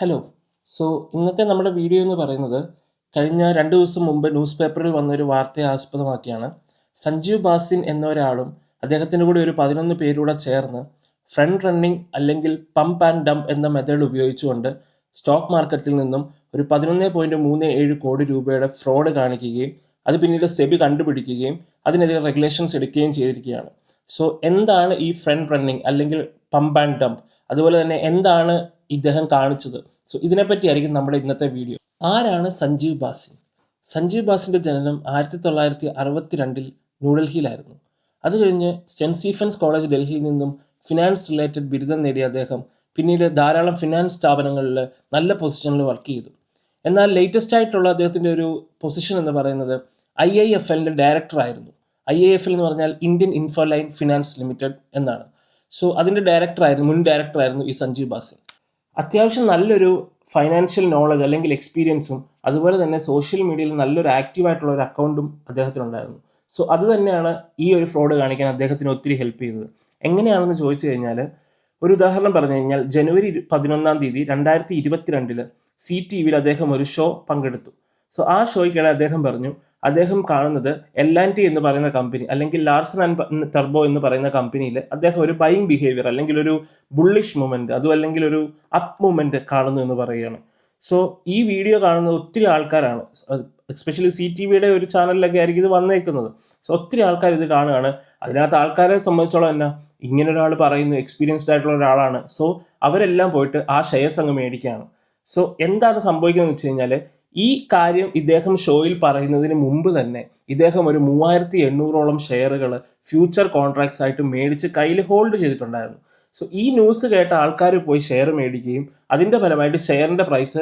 Hello so ഇന്നത്തെ നമ്മുടെ video എന്ന് പറയുന്നത് കഴിഞ്ഞ രണ്ട് ദിവസം മുമ്പ് ന്യൂസ് പേപ്പറിൽ വന്ന ഒരു വാർത്തയെ ആസ്പദമാക്കിയാണ് സഞ്ജീവ് ബാസിൻ എന്ന ഒരാളും അദ്ദേഹത്തിന്റെ കൂടെ ഒരു പതിനൊന്ന് പേരൂടെ ചേർന്ന് ഫ്രണ്ട് റണ്ണിംഗ് അല്ലെങ്കിൽ പമ്പ് ആൻഡ് ഡംപ് എന്ന മെത്തേഡ് ഉപയോഗിച്ചുകൊണ്ട് സ്റ്റോക്ക് മാർക്കറ്റിൽ നിന്നും ഒരു പതിനൊന്ന് പോയിന്റ് മൂന്ന് ഏഴ് കോടി രൂപയുടെ ഫ്രോഡ് കാണിക്കുകയും അത് പിന്നീട് സെബി കണ്ടുപിടിക്കുകയും അതിനെതിരെ റെഗുലേഷൻസ് എടുക്കുകയും ചെയ്തിരിക്കുകയാണ്. സോ എന്താണ് ഈ ഫ്രണ്ട് റണ്ണിംഗ് അല്ലെങ്കിൽ പമ്പ് ആൻഡ് ഡംപ് അതുപോലെ തന്നെ എന്താണ് ഇദ്ദേഹം കാണിച്ചത്. സോ ഇതിനെപ്പറ്റിയായിരിക്കും നമ്മുടെ ഇന്നത്തെ വീഡിയോ. ആരാണ് സഞ്ജീവ് ബാസിൻ? സഞ്ജീവ് ബാസിന്റെ ജനനം ആയിരത്തി തൊള്ളായിരത്തി അറുപത്തി രണ്ടിൽ ന്യൂഡൽഹിയിലായിരുന്നു. അത് കഴിഞ്ഞ് സെന്റ് സ്റ്റീഫൻസ് കോളേജ് ഡൽഹിയിൽ നിന്നും ഫിനാൻസ് റിലേറ്റഡ് ബിരുദം നേടിയ അദ്ദേഹം പിന്നീട് ധാരാളം ഫിനാൻസ് സ്ഥാപനങ്ങളിൽ നല്ല പൊസിഷനിൽ വർക്ക് ചെയ്തു. എന്നാൽ ലേറ്റസ്റ്റ് ആയിട്ടുള്ള അദ്ദേഹത്തിന്റെ ഒരു പൊസിഷൻ എന്ന് പറയുന്നത് ഐ ഐ എഫ് എല്ലിന്റെ ഡയറക്ടറായിരുന്നു ഐ ഐ എഫ് എൽ എന്ന് പറഞ്ഞാൽ ഇന്ത്യൻ ഇൻഫോലൈൻ ഫിനാൻസ് ലിമിറ്റഡ് എന്നാണ്. സോ അതിന്റെ ഡയറക്ടറായിരുന്നു മുൻ ഡയറക്ടറായിരുന്നു ഈ സഞ്ജീവ് ബാസിൻ. അത്യാവശ്യം നല്ലൊരു ഫൈനാൻഷ്യൽ നോളജ് അല്ലെങ്കിൽ എക്സ്പീരിയൻസും അതുപോലെ തന്നെ സോഷ്യൽ മീഡിയയിൽ നല്ലൊരു ആക്റ്റീവായിട്ടുള്ള ഒരു അക്കൗണ്ടും അദ്ദേഹത്തിനുണ്ടായിരുന്നു. സോ അത് തന്നെയാണ് ഈ ഒരു ഫ്രോഡ് കാണിക്കാൻ അദ്ദേഹത്തിന് ഒത്തിരി ഹെൽപ്പ് ചെയ്തത്. എങ്ങനെയാണെന്ന് ചോദിച്ചു കഴിഞ്ഞാൽ ഒരു ഉദാഹരണം പറഞ്ഞു കഴിഞ്ഞാൽ ജനുവരി പതിനൊന്നാം തീയതി രണ്ടായിരത്തി ഇരുപത്തിരണ്ടിൽ സി ടി വിയിൽ അദ്ദേഹം ഒരു ഷോ പങ്കെടുത്തു. സോ ആ ഷോയ്ക്കിടെ അദ്ദേഹം പറഞ്ഞു അദ്ദേഹം കാണുന്നത് എൽ ആൻഡ് ടി എന്ന് പറയുന്ന കമ്പനി അല്ലെങ്കിൽ ലാർസൺ ആൻഡ് ടർബോ എന്ന് പറയുന്ന കമ്പനിയിൽ അദ്ദേഹം ഒരു ബൈങ് ബിഹേവിയർ അല്ലെങ്കിൽ ഒരു ബുള്ളിഷ് മൂവ്മെന്റ് അതും അല്ലെങ്കിൽ ഒരു അപ്പ് മൂവ്മെന്റ് കാണുന്നു എന്ന് പറയുകയാണ്. സോ ഈ വീഡിയോ കാണുന്നത് ഒത്തിരി ആൾക്കാരാണ്. എസ്പെഷ്യലി സി ടി വിയുടെ ഒരു ചാനലിലൊക്കെ ആയിരിക്കും ഇത് വന്നേക്കുന്നത്. സോ ഒത്തിരി ആൾക്കാർ ഇത് കാണുകയാണ്. അതിനകത്ത് ആൾക്കാരെ സംബന്ധിച്ചോളം എന്നാ ഇങ്ങനെ ഒരാൾ പറയുന്നു എക്സ്പീരിയൻസ്ഡ് ആയിട്ടുള്ള ഒരാളാണ്. സോ അവരെല്ലാം പോയിട്ട് ആ ഷെയർസ് അങ്ങ് മേടിക്കുകയാണ്. സോ എന്താണ് സംഭവിക്കുന്നത് വെച്ച് കഴിഞ്ഞാൽ ഈ കാര്യം ഇദ്ദേഹം ഷോയിൽ പറയുന്നതിന് മുമ്പ് തന്നെ ഇദ്ദേഹം ഒരു മൂവായിരത്തി എണ്ണൂറോളം ഷെയറുകൾ ഫ്യൂച്ചർ കോൺട്രാക്ട്സ് ആയിട്ട് മേടിച്ച് കയ്യിൽ ഹോൾഡ് ചെയ്തിട്ടുണ്ടായിരുന്നു. സോ ഈ ന്യൂസ് കേട്ട ആൾക്കാർ പോയി ഷെയർ മേടിക്കുകയും അതിന്റെ ഫലമായിട്ട് ഷെയറിന്റെ പ്രൈസ്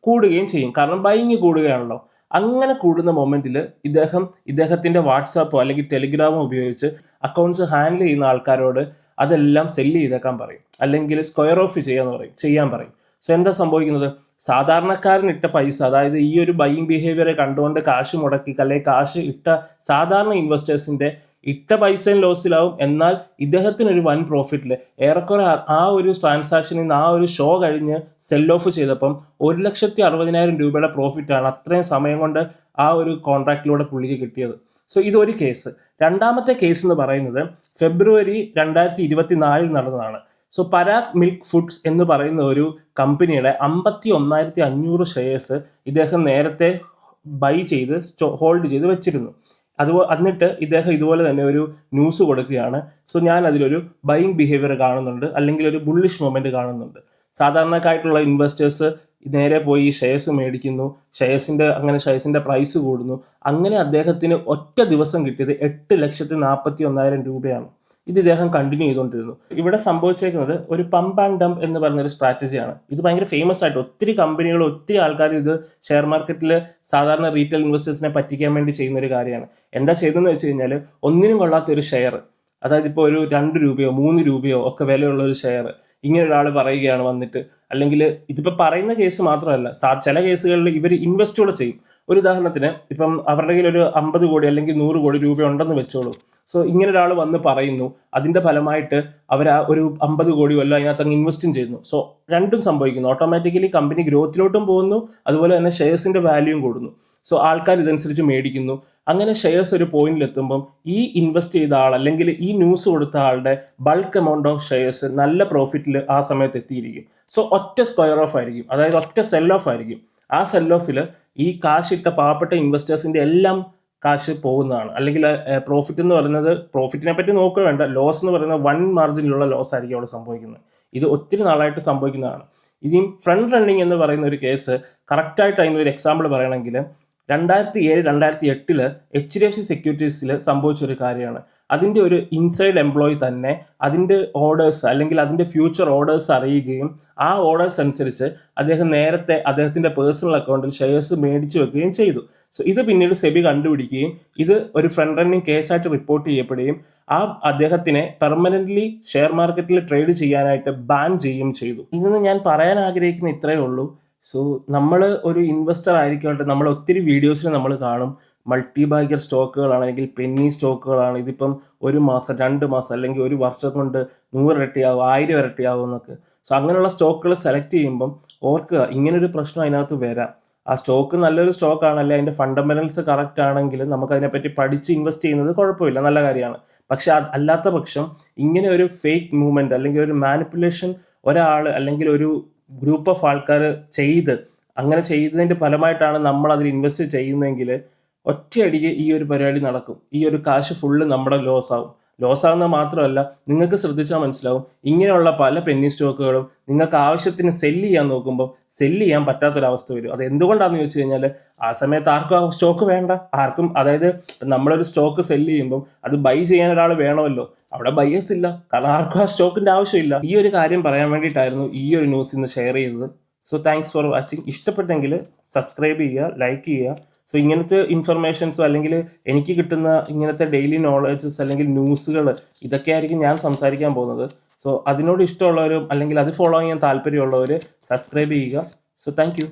കൂടുകയും ചെയ്യും. കാരണം ബൈങ് കൂടുകയാണല്ലോ. അങ്ങനെ കൂടുന്ന മൊമെന്റിൽ ഇദ്ദേഹം ഇദ്ദേഹത്തിന്റെ വാട്സാപ്പോ അല്ലെങ്കിൽ ടെലിഗ്രാമോ ഉപയോഗിച്ച് അക്കൗണ്ട്സ് ഹാൻഡിൽ ചെയ്യുന്ന ആൾക്കാരോട് അതെല്ലാം സെല്ല് ചെയ്തേക്കാൻ പറയും. അല്ലെങ്കിൽ സ്ക്വയർ ഓഫ് ചെയ്യാന്ന് പറയും ചെയ്യാൻ പറയും. സോ എന്താ സംഭവിക്കുന്നത്? സാധാരണക്കാരൻ ഇട്ട പൈസ അതായത് ഈ ഒരു ബൈയിങ് ബിഹേവിയറെ കണ്ടുകൊണ്ട് കാശ് മുടക്കി അല്ലെങ്കിൽ കാശ് ഇട്ട സാധാരണ ഇൻവെസ്റ്റേഴ്സിന്റെ ഇട്ട പൈസയും ലോസിലാവും എന്നാൽ ഇദ്ദേഹത്തിന് ഒരു വൻ പ്രോഫിറ്റിൽ ഏറെക്കുറെ ആ- ഒരു ട്രാൻസാക്ഷനിൽ നിന്ന് ആ ഒരു ഷോ കഴിഞ്ഞ് സെൽ ഓഫ് ചെയ്തപ്പം ഒരു ലക്ഷത്തി അറുപതിനായിരം രൂപയുടെ പ്രോഫിറ്റാണ് അത്രയും സമയം കൊണ്ട് ആ ഒരു കോൺട്രാക്റ്റിലൂടെ പുള്ളിക്ക് കിട്ടിയത്. സോ ഇതൊരു കേസ് രണ്ടാമത്തെ കേസ് എന്ന് പറയുന്നത് ഫെബ്രുവരി രണ്ടായിരത്തി ഇരുപത്തിനാലിൽ നടന്നതാണ്. സോ പരാഗ് മിൽക്ക് ഫുഡ്സ് എന്ന് പറയുന്ന ഒരു കമ്പനിയുടെ അമ്പത്തി ഒന്നായിരത്തി അഞ്ഞൂറ് ഷെയർസ് ഇദ്ദേഹം നേരത്തെ ബൈ ചെയ്ത് ഹോൾഡ് ചെയ്ത് വെച്ചിരുന്നു. അതുപോലെ എന്നിട്ട് ഇദ്ദേഹം ഇതുപോലെ തന്നെ ഒരു ന്യൂസ് കൊടുക്കുകയാണ്. സോ ഞാൻ അതിലൊരു ബൈയിങ് ബിഹേവിയർ കാണുന്നുണ്ട് അല്ലെങ്കിൽ ഒരു ബുള്ളിഷ് മൊമെന്റ് കാണുന്നുണ്ട്. സാധാരണക്കായിട്ടുള്ള ഇൻവെസ്റ്റേഴ്സ് നേരെ പോയി ഷെയർസ് മേടിക്കുന്നു ഷെയർസിന്റെ അങ്ങനെ ഷെയർസിന്റെ പ്രൈസ് കൂടുന്നു. അങ്ങനെ അദ്ദേഹത്തിന് ഒറ്റ ദിവസം കിട്ടിയത് എട്ട് ലക്ഷത്തി നാൽപ്പത്തി ഒന്നായിരം രൂപയാണ്. ഇത് ഇദ്ദേഹം കണ്ടിന്യൂ ചെയ്തുകൊണ്ടിരുന്നു. ഇവിടെ സംഭവിച്ചേക്കുന്നത് ഒരു പമ്പ് ആൻഡ് ഡംപ് എന്ന് ഒരു സ്ട്രാറ്റജിയാണ് ഇത് ഭയങ്കര ഫേമസ് ആയിട്ട് ഒത്തിരി കമ്പനികൾ ഒത്തിരി ആൾക്കാർ ഇത് ഷെയർ മാർക്കറ്റിൽ സാധാരണ റീറ്റെയിൽ ഇൻവെസ്റ്റേഴ്സിനെ പറ്റിക്കാൻ വേണ്ടി ചെയ്യുന്ന ഒരു കാര്യമാണ്. എന്താ ചെയ്തതെന്ന് വെച്ച് കഴിഞ്ഞാൽ ഒന്നിനും കൊള്ളാത്ത ഒരു ഷെയർ അതായത് ഇപ്പോൾ ഒരു രണ്ട് രൂപയോ മൂന്ന് രൂപയോ ഒക്കെ വിലയുള്ള ഒരു ഷെയർ ഇങ്ങനെ ഒരാൾ പറയുകയാണ് വന്നിട്ട്. അല്ലെങ്കിൽ ഇതിപ്പോൾ പറയുന്ന കേസ് മാത്രമല്ല ചില കേസുകളിൽ ഇവർ ഇൻവെസ്റ്റ് ചെയ്യും. ഒരു ഉദാഹരണത്തിന് ഇപ്പം അവരുടെ കയ്യിൽ ഒരു അമ്പത് കോടി അല്ലെങ്കിൽ നൂറ് കോടി രൂപ ഉണ്ടെന്ന് വെച്ചോളൂ. സോ ഇങ്ങനെ ഒരാൾ വന്ന് പറയുന്നു. അതിന്റെ ഫലമായിട്ട് അവർ ആ ഒരു അമ്പത് കോടി വല്ല അതിനകത്ത് അങ്ങ് ഇൻവെസ്റ്റും ചെയ്യുന്നു. സോ രണ്ടും സംഭവിക്കുന്നു. ഓട്ടോമാറ്റിക്കലി കമ്പനി ഗ്രോത്തിലോട്ടും പോകുന്നു. അതുപോലെ തന്നെ ഷെയർസിന്റെ വാല്യൂയും കൂടുന്നു. സോ ആൾക്കാർ ഇതനുസരിച്ച് മേടിക്കുന്നു. അങ്ങനെ ഷെയർസ് ഒരു പോയിന്റിൽ എത്തുമ്പം ഈ ഇൻവെസ്റ്റ് ചെയ്ത ആൾ അല്ലെങ്കിൽ ഈ ന്യൂസ് കൊടുത്ത ആളുടെ ബൾക്ക് എമൗണ്ട് ഓഫ് ഷെയർസ് നല്ല പ്രോഫിറ്റിൽ ആ സമയത്ത് എത്തിയിരിക്കും. സോ ഒറ്റ സ്ക്വയർ ഓഫ് ആയിരിക്കും. അതായത് ഒറ്റ സെൽ ഓഫ് ആയിരിക്കും. ആ സെൽ ഓഫിൽ ഈ കാശിട്ട പാവപ്പെട്ട ഇൻവെസ്റ്റേഴ്സിന്റെ എല്ലാം കാശ് പോകുന്നതാണ്. അല്ലെങ്കിൽ പ്രോഫിറ്റ് എന്ന് പറയുന്നത് പ്രോഫിറ്റിനെ പറ്റി നോക്കുക വേണ്ട. ലോസ് എന്ന് പറയുന്നത് വൺ മാർജിനിലുള്ള ലോസ് ആയിരിക്കും അവിടെ സംഭവിക്കുന്നത്. ഇത് ഒത്തിരി നാളായിട്ട് സംഭവിക്കുന്നതാണ്. ഇനിയും ഫ്രണ്ട് റണ്ണിങ് എന്ന് പറയുന്ന ഒരു കേസ് കറക്റ്റായിട്ട് അതിനൊരു എക്സാമ്പിൾ പറയണമെങ്കിൽ രണ്ടായിരത്തി ഏഴ് രണ്ടായിരത്തി എട്ടിൽ എച്ച് ഡി എഫ് സി സെക്യൂരിറ്റീസിൽ സംഭവിച്ച ഒരു കാര്യമാണ്. അതിന്റെ ഒരു ഇൻസൈഡ് എംപ്ലോയി തന്നെ അതിന്റെ ഓർഡേഴ്സ് അല്ലെങ്കിൽ അതിന്റെ ഫ്യൂച്ചർ ഓർഡേഴ്സ് അറിയുകയും ആ ഓർഡേഴ്സ് അനുസരിച്ച് അദ്ദേഹം നേരത്തെ അദ്ദേഹത്തിന്റെ പേഴ്സണൽ അക്കൗണ്ടിൽ ഷെയർസ് മേടിച്ചു വെക്കുകയും ചെയ്തു. സോ ഇത് പിന്നീട് സെബി കണ്ടുപിടിക്കുകയും ഇത് ഒരു ഫ്രണ്ട് റണ്ണിങ് കേസായിട്ട് റിപ്പോർട്ട് ചെയ്യപ്പെടുകയും ആ അദ്ദേഹത്തിനെ പെർമനന്റ്ലി ഷെയർ മാർക്കറ്റിൽ ട്രേഡ് ചെയ്യാനായിട്ട് ബാൻ ചെയ്യുകയും ചെയ്തു. ഇന്ന് ഞാൻ പറയാൻ ആഗ്രഹിക്കുന്ന ഇത്രയേ ഉള്ളൂ. സോ നമ്മൾ ഒരു ഇൻവെസ്റ്റർ ആയിരിക്കട്ടെ നമ്മൾ ഒത്തിരി വീഡിയോസിൽ നമ്മൾ കാണും. മൾട്ടി ബാഗർ സ്റ്റോക്കുകളാണ് അല്ലെങ്കിൽ പെന്നി സ്റ്റോക്കുകളാണ് ഇതിപ്പം ഒരു മാസം രണ്ട് മാസം അല്ലെങ്കിൽ ഒരു വർഷം കൊണ്ട് നൂറ് ഇരട്ടിയാവും ആയിരം ഇരട്ടിയാവും എന്നൊക്കെ. സോ അങ്ങനെയുള്ള സ്റ്റോക്കുകൾ സെലക്ട് ചെയ്യുമ്പം ഓർക്കുക ഇങ്ങനൊരു പ്രശ്നം അതിനകത്ത് വരാം. ആ സ്റ്റോക്ക് നല്ലൊരു സ്റ്റോക്ക് ആണല്ലേ അതിന്റെ ഫണ്ടമെന്റൽസ് കറക്റ്റ് ആണെങ്കിൽ നമുക്ക് അതിനെപ്പറ്റി പഠിച്ച് ഇൻവെസ്റ്റ് ചെയ്യുന്നത് കുഴപ്പമില്ല നല്ല കാര്യമാണ്. പക്ഷെ അല്ലാത്ത പക്ഷം ഇങ്ങനെ ഒരു ഫേക്ക് മൂവ്മെന്റ് അല്ലെങ്കിൽ ഒരു മാനിപ്പുലേഷൻ ഒരാൾ അല്ലെങ്കിൽ ഒരു ഗ്രൂപ്പ് ഓഫ് ആൾക്കാർ ചെയ്ത് അങ്ങനെ ചെയ്യുന്നതിന്റെ ഫലമായിട്ടാണ് നമ്മൾ അതിൽ ഇൻവെസ്റ്റ് ചെയ്യുന്നതെങ്കിൽ ഒറ്റയടിക്ക് ഈ ഒരു പരിപാടി നടക്കും. ഈ ഒരു കാശ് ഫുള്ള് നമ്മുടെ ലോസ് ആവും. ലോസ് ആകുന്നത് മാത്രമല്ല നിങ്ങൾക്ക് ശ്രദ്ധിച്ചാൽ മനസ്സിലാവും ഇങ്ങനെയുള്ള പല പെന്നി സ്റ്റോക്കുകളും നിങ്ങൾക്ക് ആവശ്യത്തിന് സെല്ല് ചെയ്യാൻ നോക്കുമ്പോൾ സെല്ല് ചെയ്യാൻ പറ്റാത്തൊരവസ്ഥ വരും. അത് എന്തുകൊണ്ടാണെന്ന് ചോദിച്ചു കഴിഞ്ഞാൽ ആ സമയത്ത് ആർക്കും ആ സ്റ്റോക്ക് വേണ്ട. ആർക്കും അതായത് നമ്മളൊരു സ്റ്റോക്ക് സെല്ല് ചെയ്യുമ്പോൾ അത് ബൈ ചെയ്യാൻ ഒരാൾ വേണമല്ലോ. അവിടെ ബയേഴ്സ് ഇല്ല. കാരണം ആർക്കും ആ സ്റ്റോക്കിന്റെ ആവശ്യമില്ല. ഈ ഒരു കാര്യം പറയാൻ വേണ്ടിയിട്ടായിരുന്നു ഈ ഒരു ന്യൂസ് ഇന്ന് ഷെയർ ചെയ്തത്. സോ താങ്ക്സ് ഫോർ വാച്ചിങ് ഇഷ്ടപ്പെട്ടെങ്കിൽ സബ്സ്ക്രൈബ് ചെയ്യുക ലൈക്ക് ചെയ്യുക. സോ ഇങ്ങനത്തെ ഇൻഫർമേഷൻസോ അല്ലെങ്കിൽ എനിക്ക് കിട്ടുന്ന ഇങ്ങനത്തെ ഡെയിലി നോളജസ് അല്ലെങ്കിൽ ന്യൂസുകൾ ഇതൊക്കെ ആയിരിക്കും ഞാൻ സംസാരിക്കാൻ പോകുന്നത്. സോ അതിനോട് ഇഷ്ടമുള്ളവരും അല്ലെങ്കിൽ അത് ഫോളോ ചെയ്യാൻ താല്പര്യമുള്ളവർ സബ്സ്ക്രൈബ് ചെയ്യുക. So thank